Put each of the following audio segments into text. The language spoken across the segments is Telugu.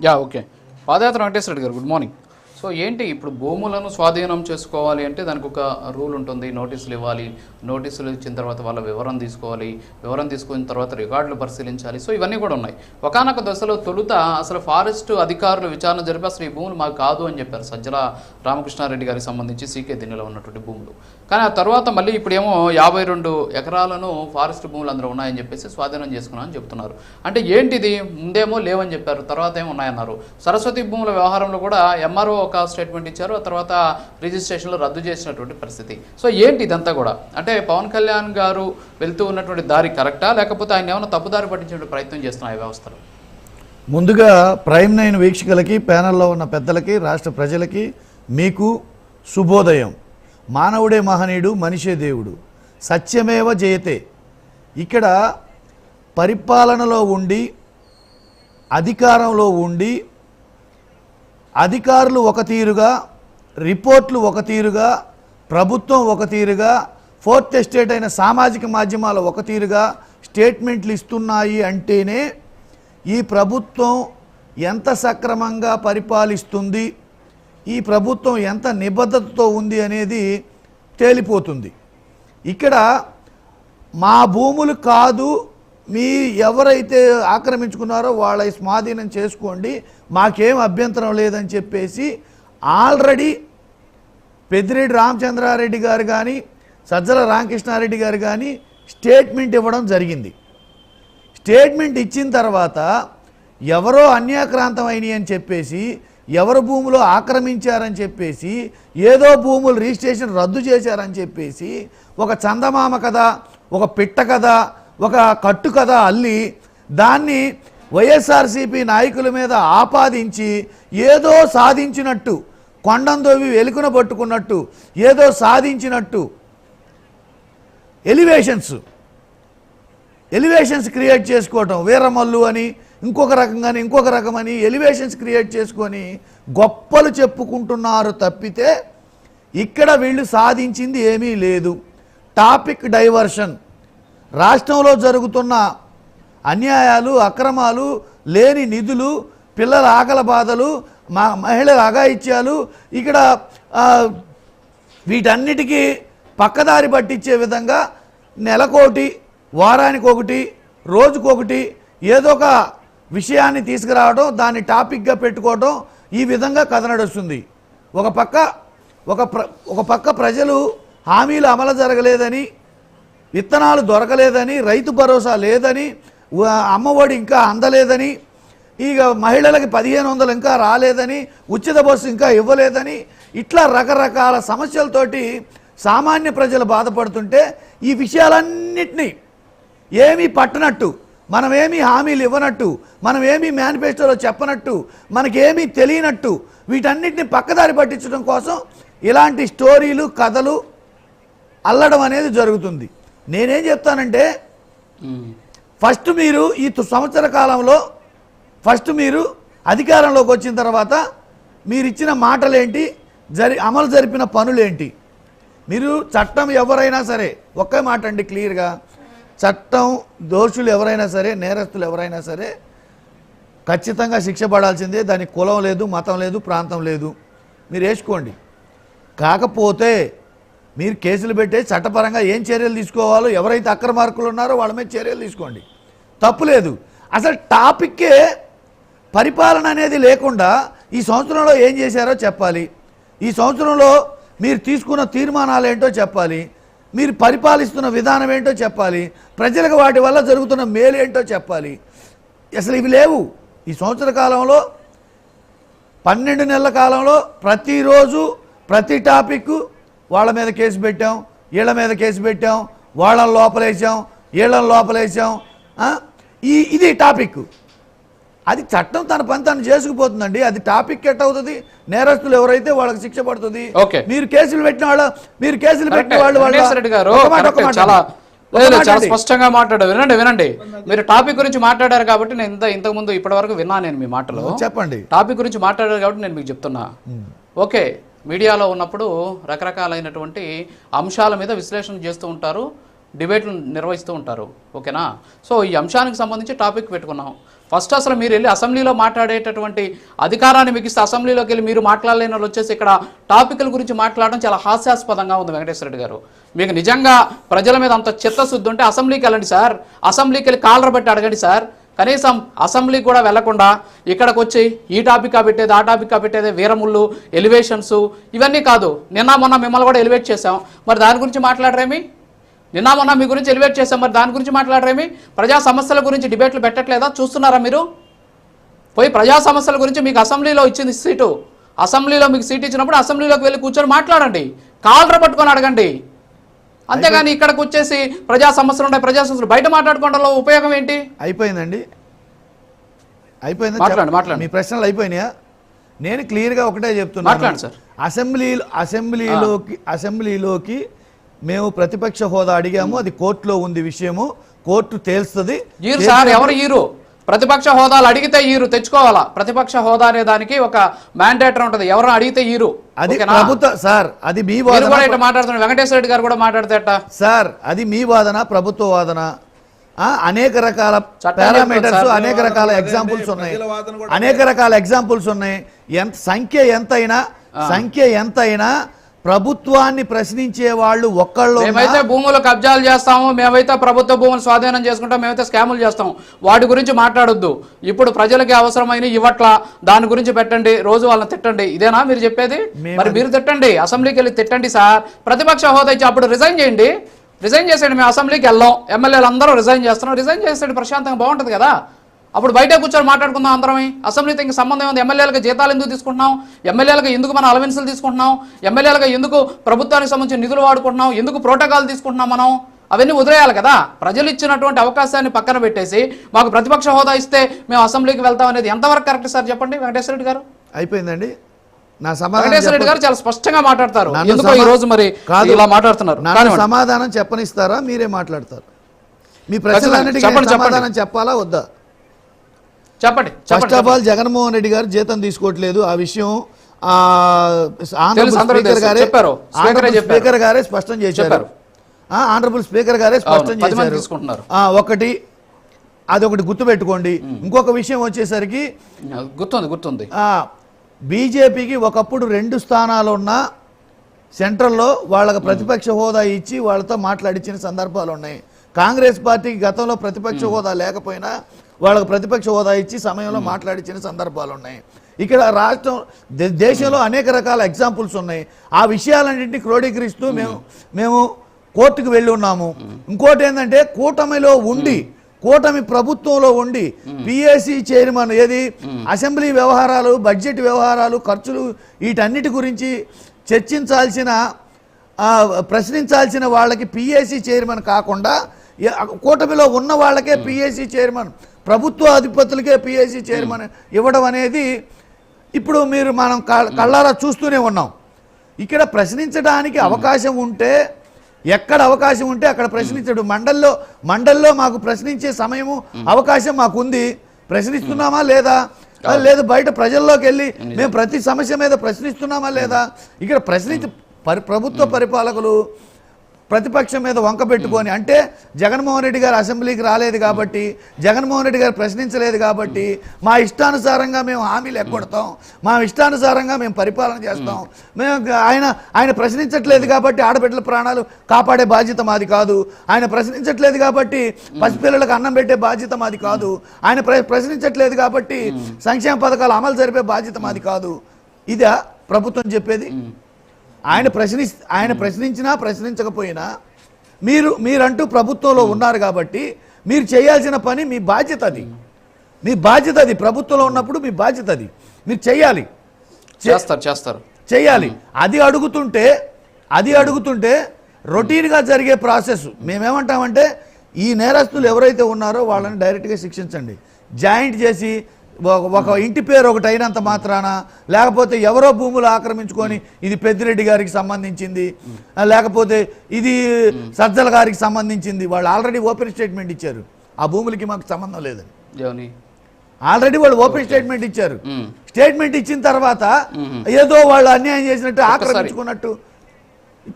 Yeah okay. Padayatra Venkateswara Reddy garu good morning. So ఏంటి ఇప్పుడు భూములను స్వాధీనం చేసుకోవాలి అంటే దానికి ఒక రూల్ ఉంటుంది. నోటీసులు ఇవ్వాలి. నోటీసులు ఇచ్చిన తర్వాత వాళ్ళ వివరం తీసుకోవాలి. వివరం తీసుకున్న తర్వాత రికార్డులు పరిశీలించాలి. సో ఇవన్నీ కూడా ఉన్నాయి. ఒకనొక దశలో తొలుత అసలు ఫారెస్ట్ అధికారులు విచారణ జరిపి అసలు ఈ భూములు మాకు కాదు అని చెప్పారు సజ్జల రామకృష్ణారెడ్డి గారికి సంబంధించి సీకే దిన్నెలో ఉన్నటువంటి భూములు. కానీ ఆ తర్వాత మళ్ళీ ఇప్పుడేమో యాభై రెండు ఎకరాలను ఫారెస్ట్ భూములు అందులో ఉన్నాయని చెప్పేసి స్వాధీనం చేసుకున్నామని చెప్తున్నారు. అంటే ఏంటిది? ముందేమో లేవని చెప్పారు. తర్వాత ఏమో ఉన్నాయన్నారు. సరస్వతి భూముల వ్యవహారంలో కూడా ఎంఆర్ఓ ఒక స్టేట్మెంట్ ఇచ్చారు. ఆ తర్వాత రిజిస్ట్రేషన్లో రద్దు చేసినటువంటి పరిస్థితి. సో ఏంటి ఇదంతా కూడా? అంటే పవన్ కళ్యాణ్ గారు వెళ్తూ ఉన్నటువంటి దారి కరెక్టా? లేకపోతే ఆయన ఏమైనా తప్పుదారి పట్టించే ప్రయత్నం చేస్తున్నాయి వ్యవస్థలు? ముందుగా ప్రైమ్ నైన్ వీక్షకులకి ప్యానల్లో ఉన్న పెద్దలకి రాష్ట్ర ప్రజలకి మీకు శుభోదయం. మానవుడే మహనీయుడు మనిషే దేవుడు. సత్యమేవ జయతే. ఇక్కడ పరిపాలనలో ఉండి అధికారంలో ఉండి అధికారులు ఒక తీరుగా రిపోర్ట్లు ఒక తీరుగా ప్రభుత్వం ఒక తీరుగా ఫోర్త్ ఎస్టేట్ అయిన సామాజిక మాధ్యమాలు ఒక తీరుగా స్టేట్మెంట్లు ఇస్తున్నాయి అంటేనే ఈ ప్రభుత్వం ఎంత సక్రమంగా పరిపాలిస్తుంది ఈ ప్రభుత్వం ఎంత నిబద్ధతతో ఉంది అనేది తేలిపోతుంది. ఇక్కడ మా భూములు కాదు మీ ఎవరైతే ఆక్రమించుకున్నారో వాళ్ళ స్వాధీనం చేసుకోండి మాకేం అభ్యంతరం లేదని చెప్పేసి ఆల్రెడీ పెద్దిరెడ్డి రామచంద్రారెడ్డి గారు కానీ సజ్జల రామకృష్ణారెడ్డి గారు కానీ స్టేట్మెంట్ ఇవ్వడం జరిగింది. స్టేట్మెంట్ ఇచ్చిన తర్వాత ఎవరో అన్యాక్రాంతం అయినాయి అని చెప్పేసి ఎవరు భూములు ఆక్రమించారని చెప్పేసి ఏదో భూములు రిజిస్ట్రేషన్ రద్దు చేశారని చెప్పేసి ఒక చందమామ కథ ఒక పిట్ట కథ ఒక కట్టు కథ అల్లి దాన్ని వైఎస్ఆర్సీపీ నాయకుల మీద ఆపాదించి ఏదో సాధించినట్టు కొండందోవి వెలుకున పట్టుకున్నట్టు ఏదో సాధించినట్టు ఎలివేషన్స్ ఎలివేషన్స్ క్రియేట్ చేసుకోవటం. వీరమల్లు అని ఇంకొక రకంగాని ఇంకొక రకమని ఎలివేషన్స్ క్రియేట్ చేసుకొని గొప్పలు చెప్పుకుంటున్నారు తప్పితే ఇక్కడ వీళ్ళు సాధించింది ఏమీ లేదు. Topic diversion. రాష్ట్రంలో జరుగుతున్న అన్యాయాలు అక్రమాలు లేని నిధులు పిల్లల ఆకల బాధలు మా మహిళల అఘాయిత్యాలు ఇక్కడ వీటన్నిటికీ పక్కదారి పట్టించే విధంగా నెలకోటి వారానికి ఒకటి రోజుకొకటి ఏదో ఒక విషయాన్ని తీసుకురావడం దాన్ని టాపిక్గా పెట్టుకోవడం ఈ విధంగా కథ నడుస్తుంది. ఒక పక్క ఒక ప్ర ఒక పక్క ప్రజలు హామీలు అమలు జరగలేదని విత్తనాలు దొరకలేదని రైతు భరోసా లేదని అమ్మఒడి ఇంకా అందలేదని ఇక మహిళలకి పదిహేను వందలు ఇంకా రాలేదని ఉచిత బస్సు ఇంకా ఇవ్వలేదని ఇట్లా రకరకాల సమస్యలతోటి సామాన్య ప్రజలు బాధపడుతుంటే ఈ విషయాలన్నిటినీ ఏమీ పట్టనట్టు మనమేమీ హామీలు ఇవ్వనట్టు మనం ఏమీ మేనిఫెస్టోలో చెప్పనట్టు మనకేమీ తెలియనట్టు వీటన్నిటిని పక్కదారి పట్టించడం కోసం ఇలాంటి స్టోరీలు కథలు అల్లడం అనేది జరుగుతుంది. నేనేం చెప్తానంటే. ఫస్ట్ మీరు ఈ సంవత్సర కాలంలో ఫస్ట్ మీరు అధికారంలోకి వచ్చిన తర్వాత మీరు ఇచ్చిన మాటలేంటి జరి అమలు జరిపిన పనులేంటి? మీరు చట్టం ఎవరైనా సరే ఒకే మాట అండి క్లియర్గా. చట్టం దోషులు ఎవరైనా సరే నేరస్తులు ఎవరైనా సరే ఖచ్చితంగా శిక్ష పడాల్సిందే. దానికి కులం లేదు మతం లేదు ప్రాంతం లేదు. మీరు వేసుకోండి కాకపోతే మీరు కేసులు పెట్టే చట్టపరంగా ఏం చర్యలు తీసుకోవాలో ఎవరైతే అక్రమార్కులు ఉన్నారో వాళ్ళ మీద చర్యలు తీసుకోండి. తప్పు లేదు. అసలు టాపిక్కే పరిపాలన అనేది లేకుండా ఈ సంవత్సరంలో ఏం చేశారో చెప్పాలి. ఈ సంవత్సరంలో మీరు తీసుకున్న తీర్మానాలు ఏంటో చెప్పాలి. మీరు పరిపాలిస్తున్న విధానం ఏంటో చెప్పాలి. ప్రజలకు వాటి వల్ల జరుగుతున్న మేలు ఏంటో చెప్పాలి. అసలు ఇవి లేవు. ఈ సంవత్సర కాలంలో పన్నెండు నెలల కాలంలో ప్రతిరోజు ప్రతి టాపిక్ వాళ్ళ మీద కేసు పెట్టాం వీళ్ళ మీద కేసు పెట్టాం వాళ్ళని లోపలేసాం వీళ్ళని లోపలేసాం? ఈ ఇది టాపిక్. అది చట్టం తన పని తను చేసుకుపోతుందండి. అది టాపిక్ ఎట్ అవుతుంది. నేరస్తులు ఎవరైతే వాళ్ళకి శిక్ష పడుతుంది. మీరు కేసులు పెట్టిన వాళ్ళ మీరు కేసులు పెట్టిన. వాళ్ళు వాళ్ళ చాలా లేదు. స్పష్టంగా మాట్లాడారు. వినండి వినండి. మీరు టాపిక్ గురించి మాట్లాడారు కాబట్టి నేను ఇంత ఇంతకు ముందు ఇప్పటి వరకు విన్నా నేను మీ మాటలు. చెప్పండి. టాపిక్ గురించి మాట్లాడారు కాబట్టి నేను మీకు చెప్తున్నా. ఓకే. మీడియాలో ఉన్నప్పుడు రకరకాలైనటువంటి అంశాల మీద విశ్లేషణ చేస్తూ ఉంటారు డిబేట్లు నిర్వహిస్తూ ఉంటారు. ఓకేనా? సో ఈ అంశానికి సంబంధించి టాపిక్ పెట్టుకున్నాం. ఫస్ట్ అసలు మీరు వెళ్ళి అసెంబ్లీలో మాట్లాడేటటువంటి అధికారాన్ని మీకు ఇస్తే అసెంబ్లీలోకి వెళ్ళి మీరు మాట్లాడలేని వాళ్ళు వచ్చేసి ఇక్కడ టాపిక్ల గురించి మాట్లాడడం చాలా హాస్యాస్పదంగా ఉంది వెంకటేశ్వర రెడ్డి గారు. మీకు నిజంగా ప్రజల మీద అంత చిత్తశుద్ధి ఉంటే అసెంబ్లీకి వెళ్ళండి సార్. అసెంబ్లీకి వెళ్ళి కాలర్ పెట్టి అడగండి సార్. కనీసం అసెంబ్లీకి కూడా వెళ్ళకుండా ఇక్కడికి వచ్చి ఈ టాపిక్ పెట్టేది ఆ టాపిక్ పెట్టేది వీరముళ్ళు ఎలివేషన్స్ ఇవన్నీ కాదు. నిన్న మొన్న మిమ్మల్ని కూడా ఎలివేట్ చేశాం. మరి దాని గురించి మాట్లాడరేమి? నిన్న మొన్న మీ గురించి ఎలివేట్ చేశాం. మరి దాని గురించి మాట్లాడరేమి? ప్రజా సమస్యల గురించి డిబేట్లు పెట్టట్లేదా? చూస్తున్నారా మీరు? పోయి ప్రజా సమస్యల గురించి మీకు అసెంబ్లీలో ఇచ్చింది సీటు. అసెంబ్లీలో మీకు సీట్ ఇచ్చినప్పుడు అసెంబ్లీలోకి వెళ్ళి కూర్చొని మాట్లాడండి. కాలర పట్టుకొని అడగండి. అంతేగాని ఇక్కడికి వచ్చేసి ప్రజా సమస్యలు ఉన్నాయి ప్రజా సమస్యలు. బయట మాట్లాడుకోవడంలో ఉపయోగం ఏంటి? అయిపోయిందండి. అయిపోయిందా మాట్లాడండి, చెప్ప- మాట్లాడండి. మీ ప్రశ్నలు అయిపోయినాయా? నేను క్లియర్గా ఒకటే చెప్తున్నాను. మాట్లాడండి సార్. అసెంబ్లీ అసెంబ్లీలోకి అసెంబ్లీలోకి మేము ప్రతిపక్ష హోదా అడిగాము. అది కోర్టులో ఉంది విషయము. కోర్టు తేల్స్తుంది. ఎవరు ఈరు? ప్రతిపక్ష హోదాలు అడిగితే ఈరు తెచ్చుకోవాలా? ప్రతిపక్ష హోదా అనే దానికి ఒక మ్యాండేటర్ ఉంటది. ఎవరు అడిగితే ఈరు? అది? ప్రభుత్వ సార్ అది మీ వాదన ఇట్లా మాట్లాడుతున్నారు. వెంకటేశ్వర రెడ్డి గారు కూడా మాట్లాడితే ఎట్టా? సార్ అది మీ వాదన ప్రభుత్వ వాదన. ఆ, అనేక రకాల పారామీటర్స్. అనేక రకాల ఎగ్జాంపుల్స్ ఉన్నాయి. అనేక రకాల ఎగ్జాంపుల్స్ ఉన్నాయి. ఎంత సంఖ్య ఎంతైనా సంఖ్య ఎంతైనా ప్రభుత్వాన్ని ప్రశ్నించే వాళ్ళు ఒక్కళ్ళు మేమైతే భూములు కబ్జాలు చేస్తాము మేమైతే ప్రభుత్వ భూములు స్వాధీనం చేసుకుంటాం మేమైతే స్కాములు చేస్తాం. వాటి గురించి మాట్లాడొద్దు. ఇప్పుడు ప్రజలకి అవసరమైన ఇవ్వట్ల దాని గురించి పెట్టండి రోజు వాళ్ళని తిట్టండి. ఇదేనా మీరు చెప్పేది? మరి మీరు తిట్టండి అసెంబ్లీకి వెళ్ళి తిట్టండి సార్. ప్రతిపక్ష హోదా ఇచ్చి అప్పుడు రిజైన్ చేయండి. రిజైన్ చేసేయండి మేము అసెంబ్లీకి వెళ్ళాం. ఎమ్మెల్యేలు అందరూ రిజైన్ చేస్తున్నాం రిజైన్ చేసేయండి ప్రశాంతంగా బాగుంటుంది కదా. అప్పుడు బయట కూర్చొని మాట్లాడుకుందాం అందరమే. అసెంబ్లీతో ఇంక సంబంధం ఉంది ఎమ్మెల్యేలకు జీతాలు ఎందుకు తీసుకుంటున్నాం ఎమ్మెల్యేలకు ఎందుకు మన అలవెన్సులు తీసుకుంటున్నాం? ఎమ్మెల్యేలకు ఎందుకు ప్రభుత్వానికి సంబంధించిన నిధులు వాడుకుంటున్నాం? ఎందుకు ప్రోటోకాల్ తీసుకుంటున్నాం మనం? అవన్నీ వదిలేయాలి కదా. ప్రజలు ఇచ్చినటువంటి అవకాశాన్ని పక్కన పెట్టేసి మాకు ప్రతిపక్ష హోదా ఇస్తే మేము అసెంబ్లీకి వెళ్తాం అనేది ఎంతవరకు కరెక్ట్ సార్ చెప్పండి వెంకటేశ్వర రెడ్డి గారు? అయిపోయిందండి. నా సమాధానం రెడ్డి గారు చాలా స్పష్టంగా మాట్లాడతారు. ఎందుకో ఈ రోజు మరి కాదు. ఇలా మాట్లాడుతున్నారు. సమాధానం చెప్పనిస్తారా? మీరే మాట్లాడతారు. మీ ప్రశ్నలన్నిటికీ సమాధానం చెప్పాలా? వద్దా? చెప్పండి first of all Jaganmohan Reddy garu జీతం తీసుకోవట్లేదు. ఆ విషయం స్పీకర్. గారే. స్పీకరే గారే స్పష్టం చేశారు. ఆనరబుల్ స్పీకర్ గారే స్పష్టం చేశారు. ఒకటి అదొకటి గుర్తుపెట్టుకోండి. ఇంకొక విషయం వచ్చేసరికి గుర్తుంది గుర్తుంది. బీజేపీకి ఒకప్పుడు రెండు స్థానాలు ఉన్న సెంట్రల్లో వాళ్ళకి ప్రతిపక్ష హోదా ఇచ్చి వాళ్ళతో మాట్లాడించిన సందర్భాలు ఉన్నాయి కాంగ్రెస్ పార్టీకి గతంలో ప్రతిపక్ష హోదా లేకపోయినా వాళ్ళకి ప్రతిపక్ష హోదా ఇచ్చి సమయంలో మాట్లాడించిన సందర్భాలు ఉన్నాయి ఇక్కడ రాష్ట్రం దేశంలో అనేక రకాల ఎగ్జాంపుల్స్ ఉన్నాయి. ఆ విషయాలన్నింటినీ క్రోడీకరిస్తూ మేము. మేము కోర్టుకు వెళ్ళి ఉన్నాము. ఇంకోటి ఏంటంటే కూటమిలో ఉండి కూటమి ప్రభుత్వంలో ఉండి పిఎస్సి చైర్మన్ ఏది అసెంబ్లీ వ్యవహారాలు బడ్జెట్ వ్యవహారాలు ఖర్చులు వీటన్నిటి గురించి చర్చించాల్సిన ప్రశ్నించాల్సిన వాళ్ళకి పిఎస్సి చైర్మన్ కాకుండా కూటమిలో ఉన్న వాళ్ళకే పిఎస్సి చైర్మన్ ప్రభుత్వ అధిపతులకే పిఎస్సి చైర్మన్ ఇవ్వడం అనేది ఇప్పుడు మీరు మనం కళ్ళ- కళ్ళారా చూస్తూనే ఉన్నాం. ఇక్కడ ప్రశ్నించడానికి అవకాశం ఉంటే ఎక్కడ అవకాశం ఉంటే అక్కడ ప్రశ్నించడు. మండల్లో మండల్లో మాకు ప్రశ్నించే సమయము అవకాశం మాకు ఉంది ప్రశ్నిస్తున్నామా లేదా? లేదు బయట ప్రజల్లోకి వెళ్ళి మేము ప్రతి సమస్య మీద ప్రశ్నిస్తున్నామా లేదా? ఇక్కడ ప్రశ్నించి పరి ప్రభుత్వ పరిపాలకులు ప్రతిపక్షం మీద వంక పెట్టుకొని అంటే జగన్మోహన్ రెడ్డి గారు అసెంబ్లీకి రాలేదు కాబట్టి జగన్మోహన్ రెడ్డి గారు ప్రశ్నించలేదు కాబట్టి మా ఇష్టానుసారంగా మేము హామీలు ఎగ్గొడతాం మా ఇష్టానుసారంగా మేము పరిపాలన చేస్తాం. మేము ఆయన ఆయన ప్రశ్నించట్లేదు కాబట్టి ఆడబిడ్డల ప్రాణాలు కాపాడే బాధ్యత మాది కాదు. ఆయన ప్రశ్నించట్లేదు కాబట్టి పసిపిల్లలకు అన్నం పెట్టే బాధ్యత మాది కాదు. ఆయన ప్ర- ప్రశ్నించట్లేదు కాబట్టి సంక్షేమ పథకాలు అమలు జరిపే బాధ్యత మాది కాదు. ఇదా ప్రభుత్వం చెప్పేది? ఆయన ప్రశ్ని ఆయన ప్రశ్నించినా ప్రశ్నించకపోయినా మీరు మీరంటూ ప్రభుత్వంలో ఉన్నారు కాబట్టి మీరు చేయాల్సిన పని మీ బాధ్యత అది మీ బాధ్యత అది ప్రభుత్వంలో ఉన్నప్పుడు మీ బాధ్యత అది మీరు చేయాలి. చేస్తారు చేస్తారు. చేయాలి. అది అడుగుతుంటే అది అడుగుతుంటే రొటీన్గా జరిగే ప్రాసెస్ మేమేమంటామంటే ఈ నేరస్తులు ఎవరైతే ఉన్నారో వాళ్ళని డైరెక్ట్గా శిక్షించండి. జాయింట్ చేసి ఒక- ఒక ఇంటి పేరు ఒకటి అయినంత మాత్రాన లేకపోతే ఎవరో భూములు ఆక్రమించుకొని ఇది పెద్దిరెడ్డి గారికి సంబంధించింది ఆ, లేకపోతే ఇది సజ్జల గారికి సంబంధించింది వాళ్ళు ఆల్రెడీ ఓపెన్ స్టేట్మెంట్ ఇచ్చారు. ఆ భూములకి మాకు సంబంధం లేదని. ఆల్రెడీ వాళ్ళు ఓపెన్ స్టేట్మెంట్ ఇచ్చారు. స్టేట్మెంట్ ఇచ్చిన తర్వాత ఏదో వాళ్ళు అన్యాయం చేసినట్టు ఆక్రమించుకున్నట్టు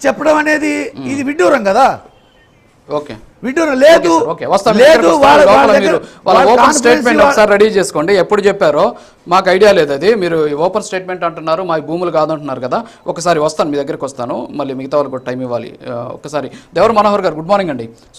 చెప్పడం అనేది ఇది విడ్డూరం కదా. వింటున్నా లేదు. లేదు. వాళ్ళ ఓపెన్ స్టేట్మెంట్ ఒకసారి రెడీ చేసుకోండి. ఎప్పుడు చెప్పారో మాకు ఐడియా లేదు అది. మీరు ఓపెన్ స్టేట్మెంట్ అంటున్నారు మా భూములు కాదంటున్నారు కదా. ఒకసారి వస్తాను మీ దగ్గరికి వస్తాను. మళ్ళీ మిగతా వాళ్ళకి టైం ఇవ్వాలి. ఒకసారి దేవర మనోహర్ గారు గుడ్ మార్నింగ్ అండి. సో